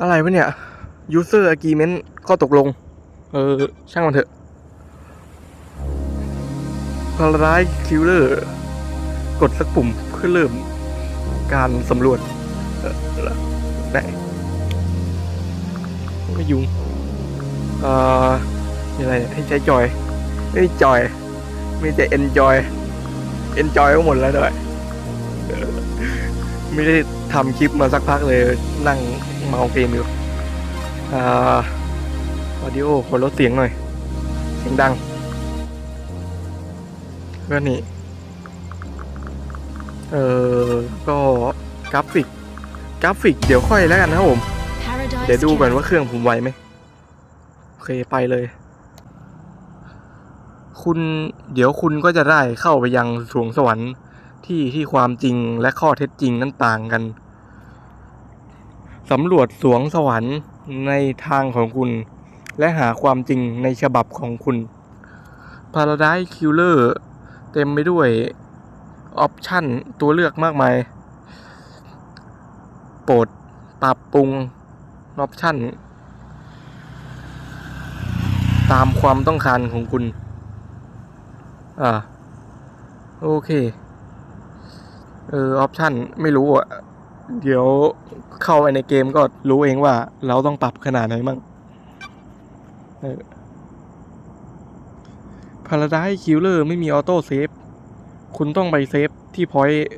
อะไรวะเนี่ย user agreement ข้อตกลง เออ ช่างมันเถอะ Paradise Killer กดสักปุ่มเพื่อเริ่มการสำรวจเออไหนไม่ยุงเอ่อมีอะไรเนี่ยให้ใช้จอยไม่จอยมีแต่ enjoy enjoy ก็หมดแล้วด้วยไม่ได้ทำคลิปมาสักพักเลยนั่ง เมาเกมอยู่อ่าออดิโอขอลดเสียงหน่อย เสียงดังก็นี่ เออก็กราฟิก กราฟิก เดี๋ยวค่อยแล้วกันนะครับผม เดี๋ยวดูก่อนว่าเครื่องผมไหวไหมโอเคไปเลย คุณเดี๋ยวคุณก็จะได้เข้าไปยังสวงสวรรค์ที่ที่ความจริงและข้อเท็จจริงนั้นต่างกัน สำรวจสวงสวรรค์ในทางของคุณ และหาความจริงในฉบับของคุณ Paradise Killer เต็มไปด้วยออปชั่นตัวเลือกมากมาย โปรดปรับปรุงออปชั่น ตามความต้องการของคุณ อ่า โอเค เออออปชั่นไม่รู้อะ เดี๋ยวเข้าไปในเกมก็รู้เองว่าเราต้องปรับขนาดไหนมั่งเออ Paradise Killer ไม่มีออโต้เซฟ คุณต้องไปเซฟที่พอยต์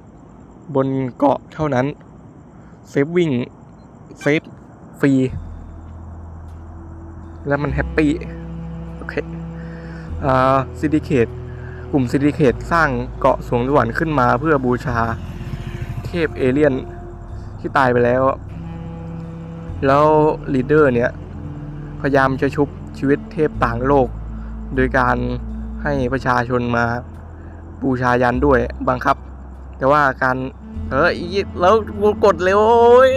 บนเกาะเท่านั้น เซฟวิ่ง เซฟฟรี แล้วมันแฮปปี้ โอเคอ่าซิดิเคตกลุ่มซิดิเคตสร้างเกาะสวงสวรรค์ขึ้นมาเพื่อบูชา เทพเอเลี่ยน ที่ตายไปแล้ว แล้วลีดเดอร์เนี่ยพยายามจะชุบชีวิตเทพต่างโลก โดยการให้ประชาชนมาบูชายันด้วยบังคับ แต่ว่าการเอออีแล้วกูกดเร็วอ้ย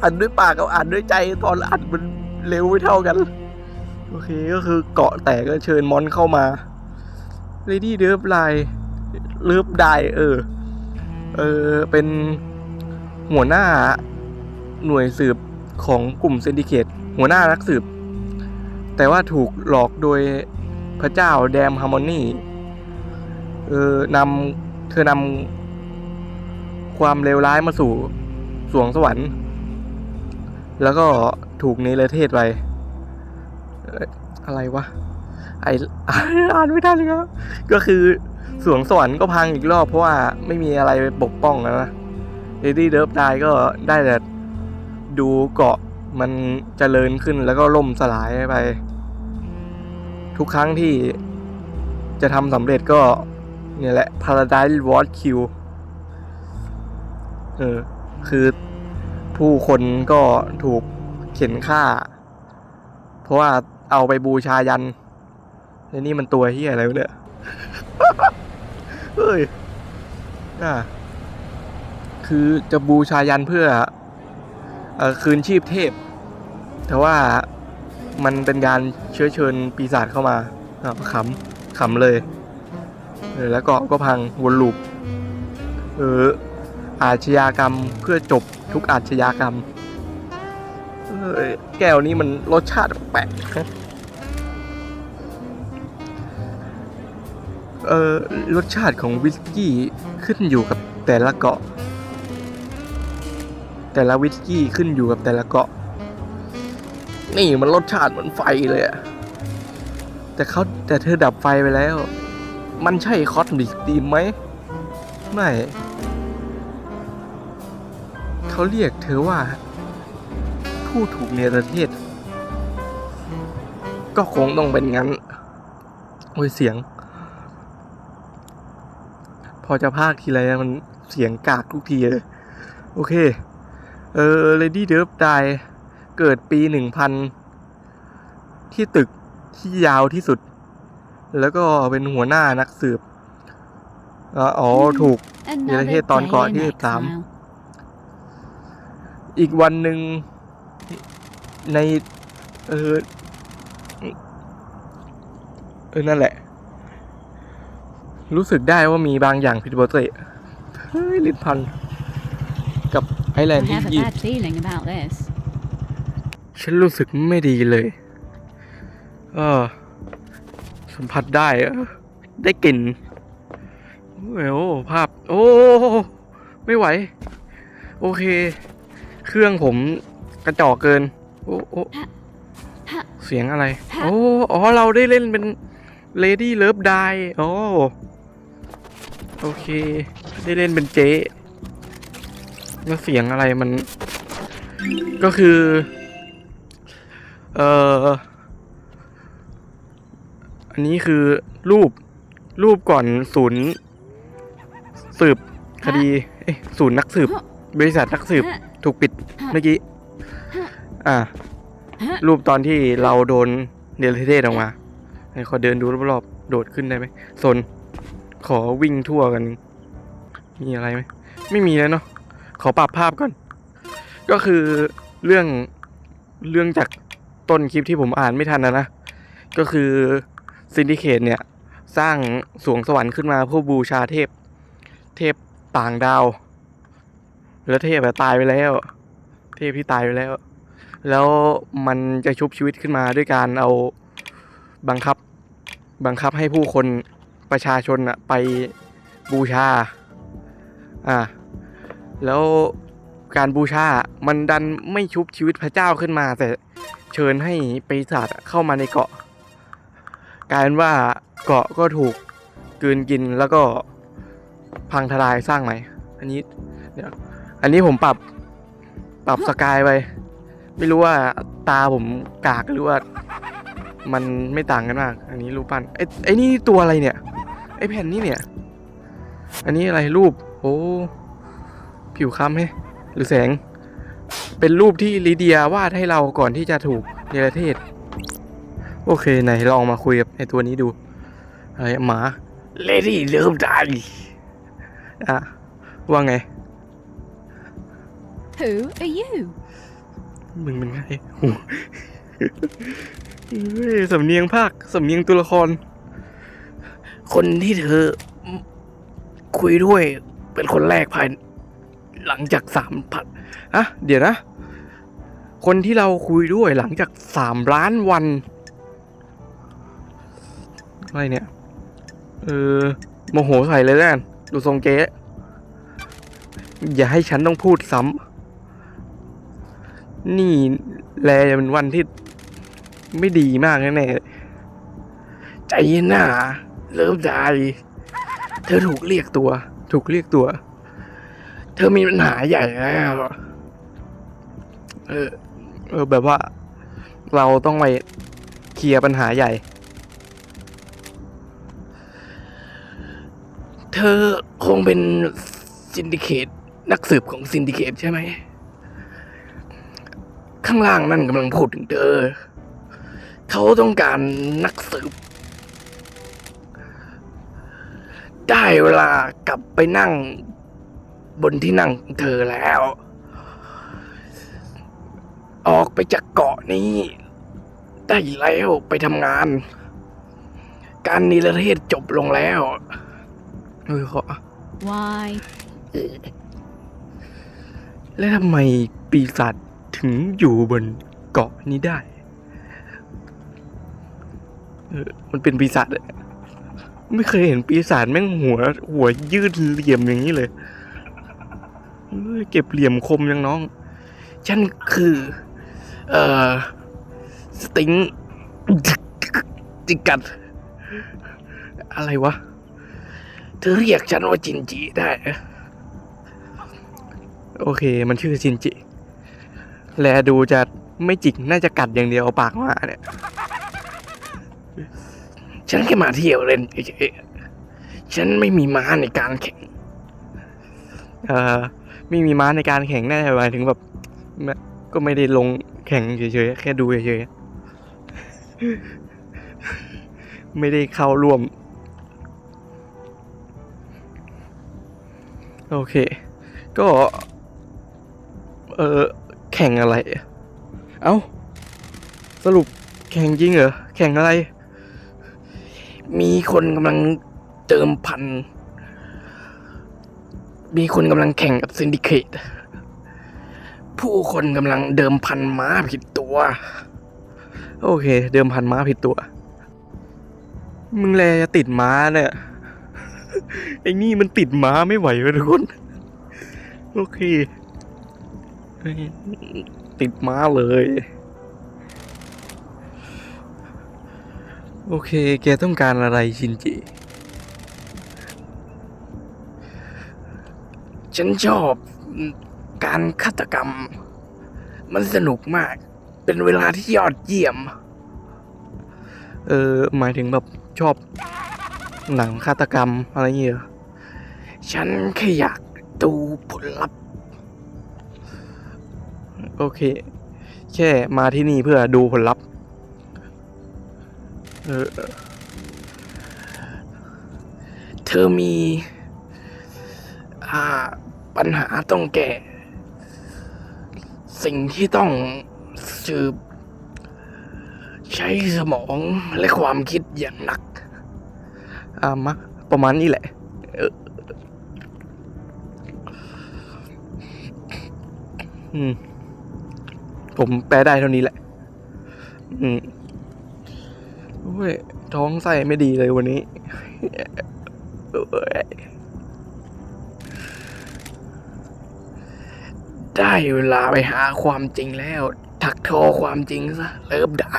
อ่านด้วยปากกับอ่านด้วยใจตอนอ่านมันเร็วไม่เท่ากัน โอเคก็คือเกาะแตกก็เชิญมอนเข้ามา Lady เดิฟไลเลิฟไดเออ เออเป็น หัวหน้าหน่วยสืบของกลุ่มเซนดิเคตหัวหน้านักสืบ แต่ว่าถูกหลอกโดยพระเจ้าแดมฮาร์โมนีเออนำเธอนำความเลวร้ายมาสู่สวงสวรรค์ แล้วก็ถูกเนรเทศไปอะไรวะไออ่านไม่ทันเลยครับก็คือสวงสวรรค์ก็พังอีกรอบเพราะว่าไม่มีอะไรไปปกป้องแล้วนะ เ a ดี้เดิฟได้ก็ได้แต่ดูเกาะมันเจริญขึ้นแล้วก็ล่มสลายไป ทุกครั้งที่จะทำสำเร็จก็ เนี่ยแหละ Paradise Watch Q เออ คือผู้คนก็ถูกเข็นฆ่า เพราะว่าเอาไปบูชายันแล้วนี่มันตัวเฮียอะไรวะเนี่ย เฮ้ย อ่า คือจะบูชายันเพื่ออคืนชีพเทพ แต่ว่ามันเป็นการเชื้อเชิญปีศาจเข้ามาขำขำเลยเออแล้วก็ก็พังวนลูปเอออาชญากรรมเพื่อจบทุกอาชญากรรมเออแก้วนี้มันรสชาติแปลกเออรสชาติของวิสกี้ขึ้นอยู่กับแต่ละเกาะ แต่ละวิสกี้ขึ้นอยู่กับแต่ละเกาะ นี่มันรสชาติเหมือนไฟเลยอะแต่เขาแต่เธอดับไฟไปแล้ว มันใช่คอสมิกดีมไหม ไม่ เขาเรียกเธอว่า ผู้ถูกเนรเทศ ก็คงต้องเป็นงั้น โอ้ยเสียง พอจะพากทีไรมันเสียงกากทุกทีเลย โอเค เออ Lady d e v ได้เกิดปีหนึ่งพันที่ตึกที่ยาวที่สุด แล้วก็เป็นหัวหน้านักสืบอ๋อถูก Another Nila Hit ตอนก่อนที่สามอีกวันหนึ่งในเออเออนั่นแหละ รู้สึกได้ว่ามีบางอย่างผิดปกติเฮ้ยลิ้นพันกับ ไอแลน I ด์ที่ have a ยี่ bad feeling about this. ฉันรู้สึกไม่ดีเลย เออ สัมผัสได้อะได้กลิ่นโอ้ยโอ้ภาพ โอ้ ไม่ไหว โอเค เครื่องผมกระจอกเกิน โอ้โอ้เสียงอะไร โอ้อ๋อ เราได้เล่นเป็น Lady Love Die โอ้ โอเค ได้เล่นเป็นเจ๊ แล้วเสียงอะไรมัน ก็คือ เอ่ออันนี้คือรูปรูปก่อนศูนย์สืบคดีเอ้ศูนย์นักสืบ บริษัทนักสืบถูกปิดเมื่อกี้ อ่า รูปตอนที่เราโดนเดลเทศออกมาให้ขอเดินดูรอบๆโดดขึ้นได้ไหมโซนขอวิ่งทั่วกัน มีอะไรไหม ไม่มีแล้วเนาะ ขอปรับภาพก่อน ก็คือเรื่องเรื่องจากต้นคลิปที่ผมอ่านไม่ทันนะนะ ก็คือซินดิเคตเนี่ย สร้างสวงสวรรค์ขึ้นมาเพื่อบูชาเทพ เทพต่างดาว แล้วเทพอะตายไปแล้ว เทพที่ตายไปแล้ว แล้วมันจะชุบชีวิตขึ้นมาด้วยการเอาบังคับ บังคับให้ผู้คนประชาชนอะไปบูชา อ่า แล้วการบูชา มันดันไม่ชุบชีวิตพระเจ้าขึ้นมา แต่เชิญให้ปีศาจเข้ามาในเกาะกลายเป็นว่าเกาะก็ถูกกืนกินแล้วก็พังทลายสร้างใหม่ อันนี้เดี๋ยวอันนี้ผมปรับปรับสกายไป ไม่รู้ว่าตาผมกากหรือว่า มันไม่ต่างกันมาก อันนี้รูปปั้นไอ้ไอ้นี่ตัวอะไรเนี่ย ไอ้แผ่นนี้เนี่ย อันนี้อะไรรูป โอ้ ผิวค้ำไหมหรือแสง เป็นรูปที่ลิเดียวาดให้เราก่อนที่จะถูกเนรเทศ โอเคไหนลองมาคุยกับไอ้ตัวนี้ดูอะไรหมาเลดี้เริ่มได้อะว่าไง Who are you? มึงเป็นไงโอ้เฮ้ยสำเนียงภาคสำเนียงตัวละคร คนที่เธอ คุยด้วยเป็นคนแรกภาย หลังจากสามพันอะเดี๋ยวนะ คนที่เราคุยด้วยหลังจากสามล้านวัน อะไรเนี่ย เออโมโหใส่เลยแล้วกันดูทรงเจ๊ อย่าให้ฉันต้องพูดซ้ำ นี่แลจะเป็นวันที่ไม่ดีมากแน่ๆใจเย็นนะเริ่มใจ เธอถูกเรียกตัว ถูกเรียกตัว เธอมีปัญหาใหญ่แล้วเออ เออ แบบว่า เราต้องไปเคลียร์ปัญหาใหญ่ เธอคงเป็นซินดิเคตนักสืบของซินดิเคตใช่ไหม ข้างล่างนั่นกำลังพูดถึงเธอ เขาต้องการนักสืบ ได้เวลากลับไปนั่ง บนที่นั่งของเธอแล้ว ออกไปจากเกาะนี้ ได้แล้วไปทำงาน การนิรเทศจบลงแล้วเออขอ Why? แล้วทำไมปีศาจถึงอยู่บนเกาะนี้ได้ เออ มันเป็นปีศาจอะไม่เคยเห็นปีศาจแม่งหัว หัวยืดเหลี่ยมอย่างนี้เลย เก็บเหลี่ยมคมยังน้อง ฉันคือ เอ่อ สติงจิกัด อะไรวะ เธอเรียกฉันว่าจินจิได้โอเค มันชื่อจินจิ แลดูจะไม่จิก น่าจะกัดอย่างเดียวปากมาเนี่ย ฉันแค่มาเที่ยวเล่นเฉยๆฉันไม่มีม้าในการแข่ง เอ่อ ไม่มีม้าในการแข่งแน่าจะหมายถึงแบบก็ไม่ได้ลงแข่งเฉยๆแค่ดูเฉยๆไม่ได้เข้าร่วม โอเค ก็ เออแข่งอะไร เอ้า สรุปแข่งจริงเหรอ แข่งอะไร มีคนกำลังเติมพันธ์ มีคนกำลังแข่งกับซินดิเคตผู้คนกำลังเดิมพันม้าผิดตัว โอเค เดิมพันม้าผิดตัว มึงแลจะติดม้าเนี่ยไอ้นี่มันติดม้าไม่ไหวเลยทุกคน โอเค ติดม้าเลย โอเค แกต้องการอะไรชินจิ ฉันชอบการฆาตกรรม มันสนุกมาก เป็นเวลาที่ยอดเยี่ยม เออหมายถึงแบบชอบหนังฆาตกรรมอะไรเงี้ยเหรอฉันแค่อยากดูผลลัพธ์ โอเค แค่มาที่นี่เพื่อดูผลลัพธ์ เออ เธอมี อ่า ปัญหาต้องแก้ สิ่งที่ต้องสืบ ใช้สมองและความคิดอย่างหนักอ่ามะประมาณนี้แหละอืม ผมแปลได้เท่านี้แหละ อืมโอ้ยท้องไส้ไม่ดีเลยวันนี้ ได้เวลาไปหาความจริงแล้ว ถักทอความจริงซะ เริ่มได้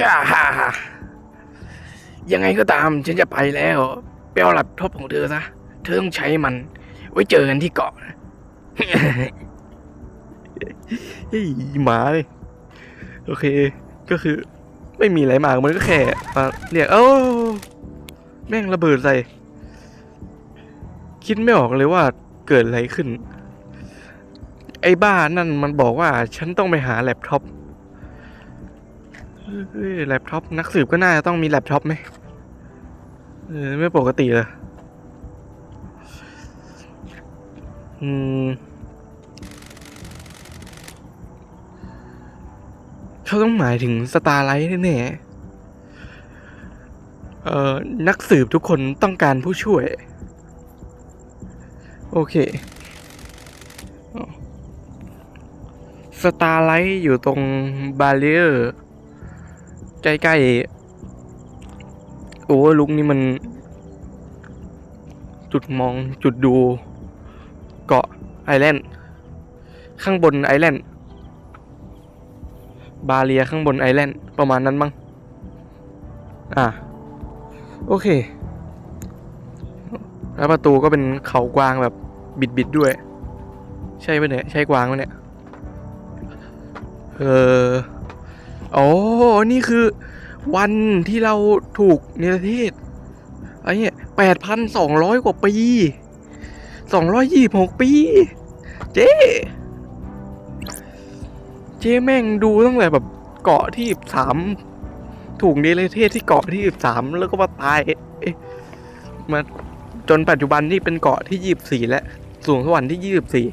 ฮ่าฮ่าฮ่ายังไงก็ตามฉันจะไปแล้วไปเอาหลับทบของเธอซะ เธอต้องใช้มัน ไว้เจอกันที่เกาะเฮ้ยหมาเลย โอเค ก็คือ ไม่มีอะไรมากมันก็แค่มาเรียกเอ้า แม่งระเบิดใส่ คิดไม่ออกเลยว่าเกิดอะไรขึ้น ไอ้บ้านั่นมันบอกว่าฉันต้องไปหาแล็ปท็อปแล็ปท็อปนักสืบก็น่าจะต้องมีแล็ปท็อปไหมเออไม่ปกติเลยอืมเขาต้องหมายถึงสตาร์ไลท์แน่ๆ เอ่อ นักสืบทุกคนต้องการผู้ช่วย โอเค สตาร์ไลท์อยู่ตรงบาเรียร์ใกล้ๆ โอ้ลุกนี่มัน จุดมองจุดดู เกาะไอแลนด์ ข้างบนไอแลนด์ บาเลียข้างบนไอแลนด์ ประมาณนั้นมั้งอะ โอเค แล้วประตูก็เป็นเขากวางแบบบิดๆด้วย ใช่ปะเนี่ย ใช่กวางปะเนี่ย เออโอ้นี่คือ วันที่เราถูกเนรเทศไอ้เนี่ยแปดพันสองร้อยกว่าปีสองร้อยยี่บหกปี เจ๊เจ๊แม่งดูตั้งแต่แบบเกาะที่สาม ถูกเนรเทศที่เกาะที่สามแล้วก็มาตายมาจนปัจจุบันนี่เป็นเกาะที่ยี่บสี่แล้วสูงสวรรค์ที่ยี่บสี่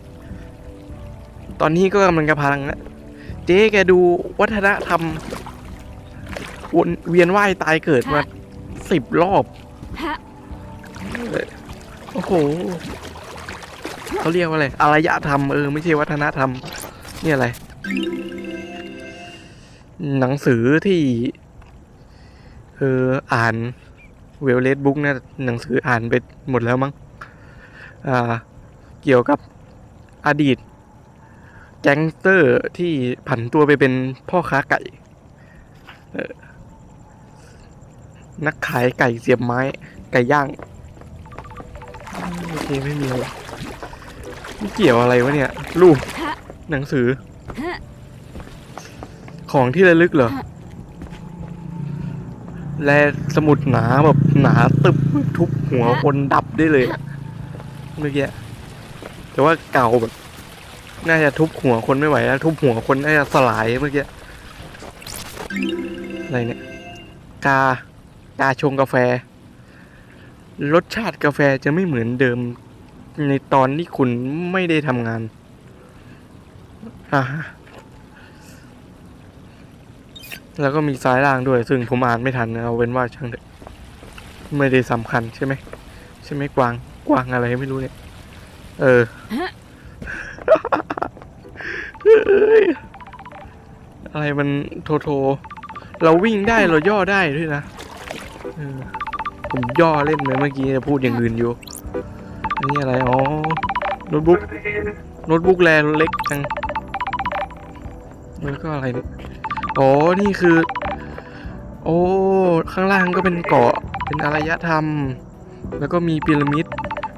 ตอนนี้ก็กำลังจะพังแล้วเจ๊แกดูวัฒนธรรมวนเวียนว่ายตายเกิดมาสิบรอบโอ้โหเขาเรียกว่าอะไรอารยธรรมเออไม่ใช่วัฒนธรรม นี่อะไร หนังสือที่ เอออ่านเวลเลสบุ๊กนะหนังสืออ่านไปหมดแล้วมั้งอ่าเกี่ยวกับอดีต แก๊งสเตอร์ที่ผันตัวไปเป็นพ่อค้าไก่ นักขายไก่เสียบไม้ไก่ย่างโอเคไม่มีอะไรไม่เกี่ยวอะไรวะเนี่ย รูปหนังสือ ของที่ระลึกเหรอ แลสมุดหนาแบบหนาตึบทุบหัวคนดับได้เลยอะเมื่อกี้แต่ว่าเก่าแบบ น่าจะทุบหัวคนไม่ไหวแล้ว ทุบหัวคนน่าจะสลายเมื่อกี้อะไรเนี่ย กากาชงกาแฟ รสชาติกาแฟจะไม่เหมือนเดิม ในตอนที่คุณไม่ได้ทำงานอ่าฮะ แล้วก็มีซ้ายล่างด้วย ซึ่งผมอ่านไม่ทันเอาเป็นว่าช่างเถอะไม่ได้สำคัญใช่ไหมใช่ไหมกวางกวางอะไรไม่รู้เนี่ย เอออะไรมันโทโท เราวิ่งได้เราย่อได้ด้วยนะออผมย่อเล่นไปเมื่อกี้จะพูดอย่างอื่นอยู่ อันนี้อะไร อ๋อโน้ตบุ๊กโน้ตบุ๊กแลเล็กจังแล้วก็อะไรเนี่ย อ๋อ นี่คือ โอ้ ข้างล่างก็เป็นเกาะ เป็นอารยธรรม แล้วก็มีพีระมิด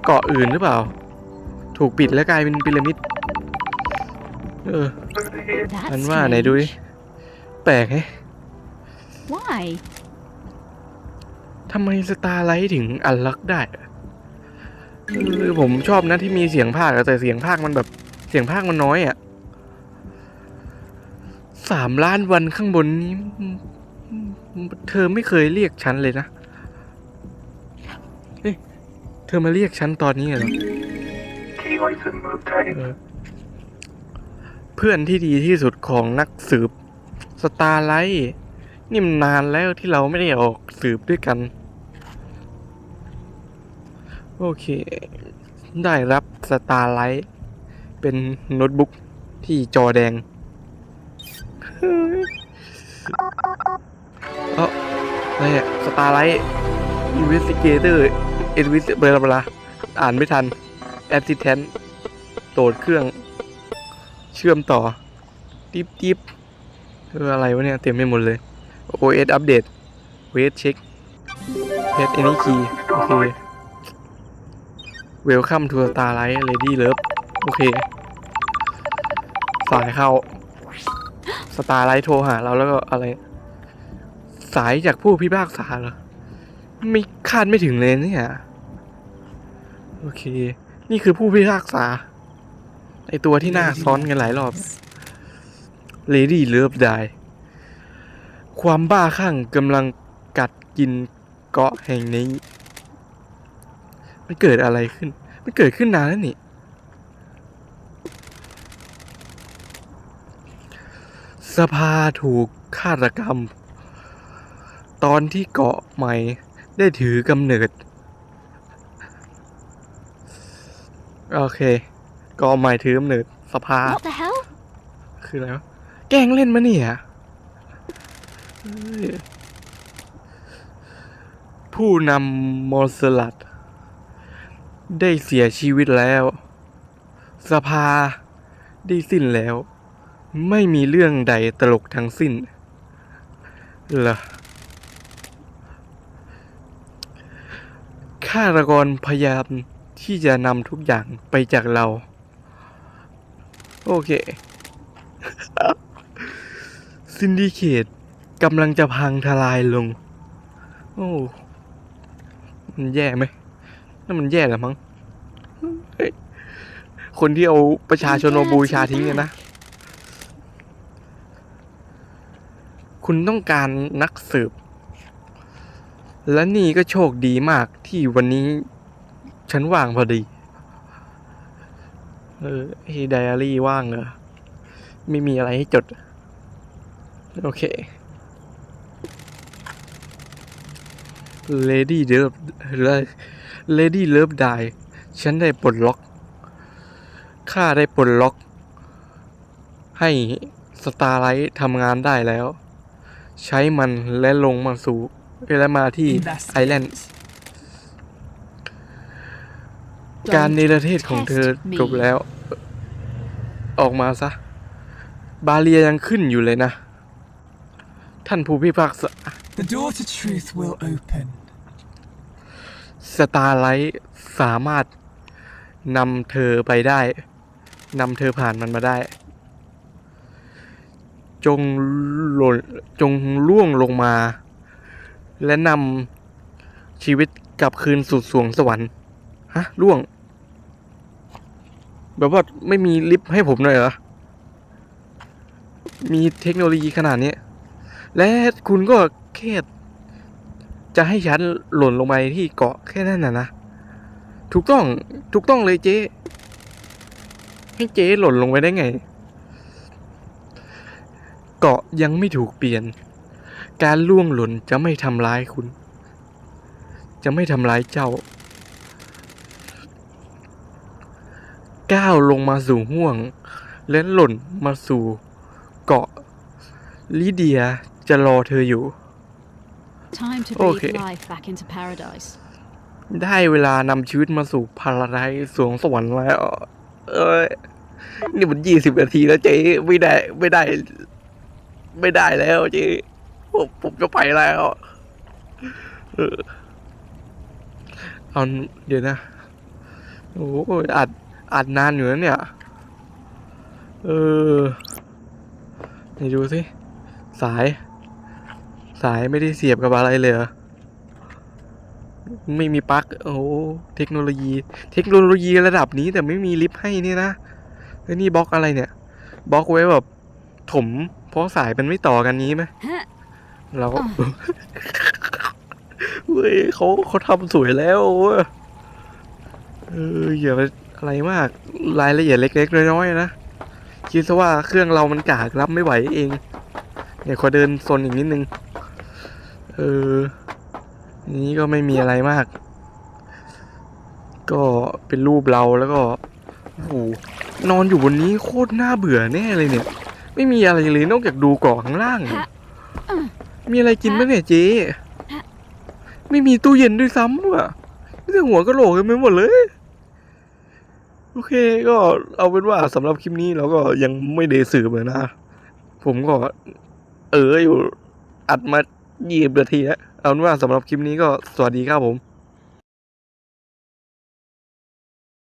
เกาะอื่นหรือเปล่า ถูกปิดแล้วกลายเป็นพีระมิด เออ That's มันว่าไหนดูดิ strange. แปลกแฮะ Why? ทำไมสตาร์ไลท์ถึงอันลักได้อะคือผมชอบนะที่มีเสียงภาคอะแต่เสียงภาคมันแบบเสียงภาคมันน้อยอะ่ะ สามล้านวันข้างบนนี้ เธอไม่เคยเรียกฉันเลยนะเฮ้ยเธอมาเรียกฉันตอนนี้เหรอเออเพื่อนที่ดีที่สุดของนักสืบสตาร์ไลท์นี่มันนานแล้วที่เราไม่ได้ออกสืบด้วยกัน โอเค ได้รับสตาร์ไลท์เป็นโน้ตบุ๊กที่จอแดง เอ้าอะไรอะสตาร์ไลท์อินเวสติเกเตอร์เอ็นวิสเบลาบลาอ่านไม่ทันแอสซิแทนโหลดเครื่อง เชื่อมต่อดิบดิบเอออะไรวะเนี่ย เต็มไปหมดเลย OS อัปเดตเวทเช็คเพจ any key โอเค Welcome to Starlight Lady Love โอเค สายเข้า Starlight โทรหาเราแล้วก็อะไร สายจากผู้พิพากษาเหรอไม่คาดไม่ถึงเลยเนี่ย โอเค นี่คือผู้พิพากษาไอตัวที่หน้าซ้อนกันหลายรอบ Lady Love Die ความบ้าคลั่งกำลังกัดกินเกาะแห่งนี้ มันเกิดอะไรขึ้น มันเกิดขึ้นนานแล้วนี่ สภาถูกฆาตกรรม ตอนที่เกาะใหม่ได้ถือกำเนิด โอเคเกาะใหม่ถือกำเนิดสภา What the hell? คืออะไรวะ แกล้งเล่นมาเนี่ยเฮ้ยผู้นำมอสลัด ได้เสียชีวิตแล้ว สภาได้สิ้นแล้ว ไม่มีเรื่องใดตลกทั้งสิ้นเหรอฆาตกรพยายามที่จะนำทุกอย่างไปจากเรา โอเค ซินดิเคตกำลังจะพังทลายลง โอ้มันแย่ไหมนั่นมันแย่แหละมั้งคนที่เอาประชาชนมาบูชาทิ้งเนี่ยนะ คุณต้องการนักสืบ และนี่ก็โชคดีมากที่วันนี้ ฉันว่างพอดี เออไอ้ไดอารี่ว่างเหรอไม่มีอะไรให้จด โอเค Lady Love Lady Love Die ฉันได้ปลดล็อก ข้าได้ปลดล็อก ให้สตาร์ไลท์ทำงานได้แล้ว ใช้มันและลงมาสู่และมาที่ไอแลนด์การเนรเทศของเธอจบแล้ว ออกมาซะ บาเลียยังขึ้นอยู่เลยนะ ท่านผู้พิพากษา The door to truth will open. สตาร์ไลท์สามารถนำเธอไปได้ นำเธอผ่านมันมาได้ จงหล่นจงล่วงลงมา และนำชีวิตกลับคืนสู่สวงสวรรค์ฮะล่วง แบบว่าไม่มีลิฟต์ให้ผมหน่อยเหรอ มีเทคโนโลยีขนาดนี้ และคุณก็แค่จะให้ฉันหล่นลงไปที่เกาะแค่นั้นน่ะนะ ถูกต้อง ถูกต้องเลยเจ๊ให้เจ๊หล่นลงไปได้ไง เกาะยังไม่ถูกเปลี่ยน การล่วงหล่นจะไม่ทำร้ายคุณ จะไม่ทำร้ายเจ้า ก้าวลงมาสู่ห่วง และหล่นมาสู่เกาะ ลิเดียจะรอเธออยู่ Time to breathe Okay. life back into paradise. ได้เวลานำชีวิตมาสู่พาราไดซ์สวงสวรรค์แล้ว เอ้ยนี่มันยี่สิบนาทีแล้วเจ๊ไม่ได้ ไม่ได้ ไม่ได้แล้วจ๊ผมผมจะไปแล้วเอาเดี๋ยวนะโอ้โหอัดอัดนานอยู่นะเนี่ย เออนี่ดูสิ สาย สายไม่ได้เสียบกับอะไรเลยเหรอไม่มีปลั๊กโอ้โหเทคโนโลยี เทคโนโลยีระดับนี้แต่ไม่มีลิฟต์ให้นี่นะแล้วนี่บล็อกอะไรเนี่ยบล็อกไว้แบบถม เพราะสายมันไม่ต่อกันนี้ไหม Huh. เราก็เว้ยเขาเขาทำสวยแล้วเว้ยเอออย่าไปอะไรมาก รายละเอียดเล็ก ๆ น้อยๆนะคิดซะว่าเครื่องเรามันกากรับไม่ไหวเองเดี๋ยวขอเดินโซนอีกนิดนึง เออ นี้ก็ไม่มีอะไรมาก ก็เป็นรูปเราแล้วก็โอ้โหนอนอยู่บนนี้โคตรน่าเบื่อแน่เลยเนี่ย ไม่มีอะไรเลยนอกจากดูเกาะข้างล่างฮะมีอะไรกินไหมเนี่ยเจ๊ไม่มีตู้เย็นด้วยซ้ำว่ะมีแต่หัวกะโหลกกันไปหมดเลย โอเคก็เอาเป็นว่าสำหรับคลิปนี้เราก็ยังไม่ได้สืบเลยนะ ผมก็ เอออยู่อัดมายี่สิบนาทีแล้วเอาเป็นว่าสำหรับคลิปนี้ก็สวัสดีครับผม